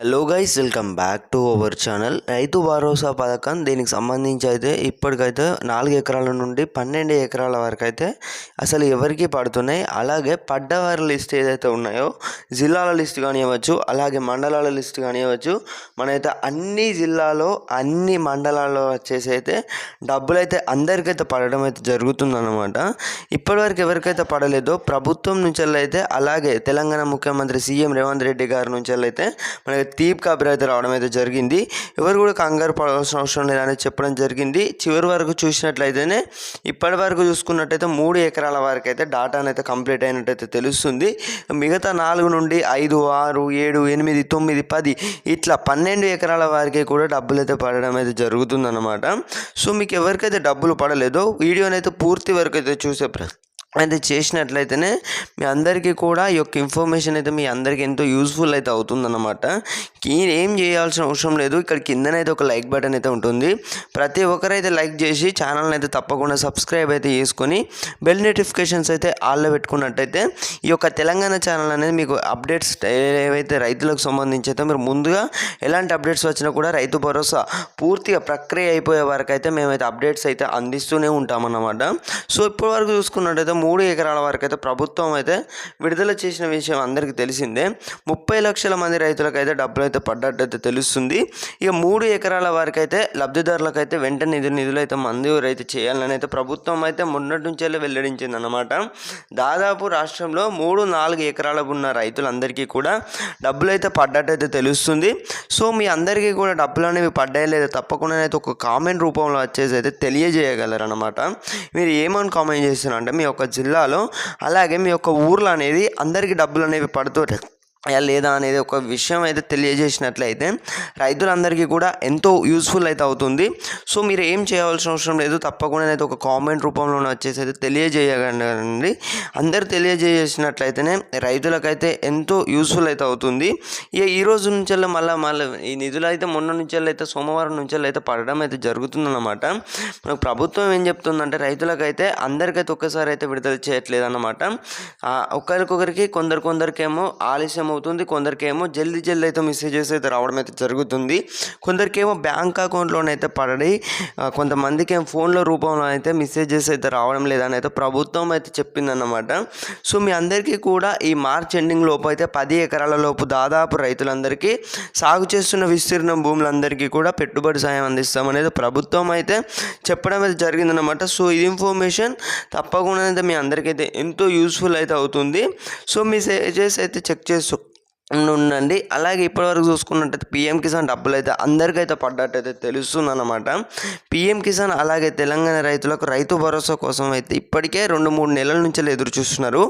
Hello guys welcome back to our channel Rythu Bharosa పథకం దీనికి సంబంధించి అయితే ఇప్పటికైతే నాలుగు ఎకరాల నుండి పన్నెండు ఎకరాల వరకు అయితే అసలు ఎవరికి పడుతున్నాయి? అలాగే పడ్డవారి లిస్ట్ ఏదైతే ఉన్నాయో జిల్లాల లిస్ట్ కానివ్వచ్చు అలాగే మండలాల లిస్ట్ కానివ్వచ్చు మనైతే అన్ని జిల్లాలో అన్ని మండలాల్లో వచ్చేసి అయితే డబ్బులు అయితే అందరికైతే పడడం అయితే జరుగుతుందన్నమాట. ఇప్పటివరకు ఎవరికైతే పడలేదో ప్రభుత్వం నుంచి అయితే అలాగే తెలంగాణ ముఖ్యమంత్రి సీఎం రేవంత్ రెడ్డి గారి నుంచి అయితే మనకి తీప్ కబర్ అయితే రావడం అయితే జరిగింది. ఎవరు కూడా కంగారు పడాల్సిన అవసరం లేదని చెప్పడం జరిగింది. చివరి వరకు చూసినట్లయితేనే ఇప్పటి వరకు చూసుకున్నట్టయితే మూడు ఎకరాల వరకు అయితే డాటా అయితే కంప్లీట్ అయినట్టయితే తెలుస్తుంది. మిగతా నాలుగు నుండి ఐదు ఆరు ఏడు ఎనిమిది తొమ్మిది పది ఇట్లా పన్నెండు ఎకరాల వారికి కూడా డబ్బులు అయితే పడడం అయితే జరుగుతుందన్నమాట. సో మీకు ఎవరికైతే డబ్బులు పడలేదో వీడియోనైతే పూర్తి వరకు అయితే చూసే ప్రశ్న అయితే చేసినట్లయితేనే మీ అందరికీ కూడా ఈ యొక్క ఇన్ఫర్మేషన్ అయితే మీ అందరికీ ఎంతో యూస్ఫుల్ అయితే అవుతుందన్నమాట. ఏం చేయాల్సిన అవసరం లేదు. ఇక్కడ కిందనైతే ఒక లైక్ బటన్ అయితే ఉంటుంది. ప్రతి ఒక్కరైతే లైక్ చేసి ఛానల్ని అయితే తప్పకుండా సబ్స్క్రైబ్ అయితే చేసుకొని బెల్ నోటిఫికేషన్స్ అయితే ఆల్లో పెట్టుకున్నట్టయితే ఈ యొక్క తెలంగాణ ఛానల్ అనేది మీకు అప్డేట్స్ ఏవైతే రైతులకు సంబంధించి అయితే మీరు ముందుగా ఎలాంటి అప్డేట్స్ వచ్చినా కూడా రైతు భరోసా పూర్తిగా ప్రక్రియ అయిపోయే వరకు అయితే మేమైతే అప్డేట్స్ అయితే అందిస్తూనే ఉంటామన్నమాట. సో ఇప్పటి వరకు చూసుకున్నట్టయితే మూడు ఎకరాల వరకు అయితే ప్రభుత్వం అయితే విడుదల చేసిన విషయం అందరికీ తెలిసిందే. ముప్పై లక్షల మంది రైతులకు అయితే డబ్బులు అయితే పడ్డట్టయితే తెలుస్తుంది. ఇక మూడు ఎకరాల వరకు అయితే లబ్ధిదారులకు అయితే వెంటనే నిధులు నిధులు అయితే మంజూరు అయితే చేయాలని అయితే ప్రభుత్వం అయితే మొన్నటి నుంచి వెల్లడించింది అనమాట దాదాపు రాష్ట్రంలో మూడు నాలుగు ఎకరాల ఉన్న రైతులందరికీ కూడా డబ్బులు అయితే పడ్డట్టు అయితే తెలుస్తుంది. సో మీ అందరికీ కూడా డబ్బులు అనేవి పడ్డాయి లేదా తప్పకుండా అయితే ఒక కామెంట్ రూపంలో వచ్చేసి అయితే తెలియజేయగలరు అనమాట మీరు ఏమని కామెంట్ చేస్తున్నారు అంటే మీ యొక్క జిల్లాలో. అలాగే మీ యొక్క ఊర్లో అనేది అందరికీ డబ్బులు అనేవి పడుతూ లేదా అనేది ఒక విషయం అయితే తెలియజేసినట్లయితే రైతులందరికీ కూడా ఎంతో యూస్ఫుల్ అయితే అవుతుంది. సో మీరు ఏం చేయవలసిన అవసరం లేదు. తప్పకుండా అయితే ఒక కామెంట్ రూపంలో వచ్చేసి అయితే తెలియజేయగలండి అందరు తెలియజేసినట్లయితేనే రైతులకైతే ఎంతో యూస్ఫుల్ అయితే అవుతుంది. ఇక ఈ రోజు నుంచి మళ్ళీ మళ్ళీ ఈ నిధులు అయితే మొన్న నుంచి అయితే సోమవారం నుంచి అయితే పడడం అయితే జరుగుతుందన్నమాట. మనకు ప్రభుత్వం ఏం చెప్తుందంటే రైతులకైతే అందరికైతే ఒక్కసారి అయితే విడుదల చేయట్లేదు అన్నమాట ఒకరికొకరికి కొందరు కొందరికేమో ఆలస్యం అవుతుంది. కొందరికేమో జల్దీ జల్దీ అయితే మెసేజెస్ అయితే రావడం అయితే జరుగుతుంది. కొందరికేమో బ్యాంక్ అకౌంట్లోనైతే పడి కొంతమందికి ఏమో ఫోన్ల రూపంలో అయితే మెసేజెస్ అయితే రావడం లేదని అయితే ప్రభుత్వం అయితే చెప్పిందన్నమాట. సో మీ అందరికీ కూడా ఈ మార్చ్ ఎండింగ్ లోపు అయితే పది ఎకరాల లోపు దాదాపు రైతులందరికీ సాగు చేస్తున్న విస్తీర్ణం భూములందరికీ కూడా పెట్టుబడి సాయం అందిస్తామనేది ప్రభుత్వం అయితే చెప్పడం అయితే జరిగిందనమాట సో ఇది ఇన్ఫర్మేషన్ తప్పకుండా అయితే మీ అందరికైతే ఎంతో యూస్ఫుల్ అయితే అవుతుంది. సో మీ సేజెస్ అయితే చెక్ చేసుకో ఉండండి. అలాగే ఇప్పటివరకు చూసుకున్నట్టయితే పిఎం కిసాన్ డబ్బులు అయితే అందరికైతే పడ్డట్టయితే తెలుస్తుంది అనమాట పిఎం కిసాన్ అలాగే తెలంగాణ రైతులకు రైతు భరోసా కోసం అయితే ఇప్పటికే రెండు మూడు నెలల నుంచి ఎదురు చూస్తున్నారు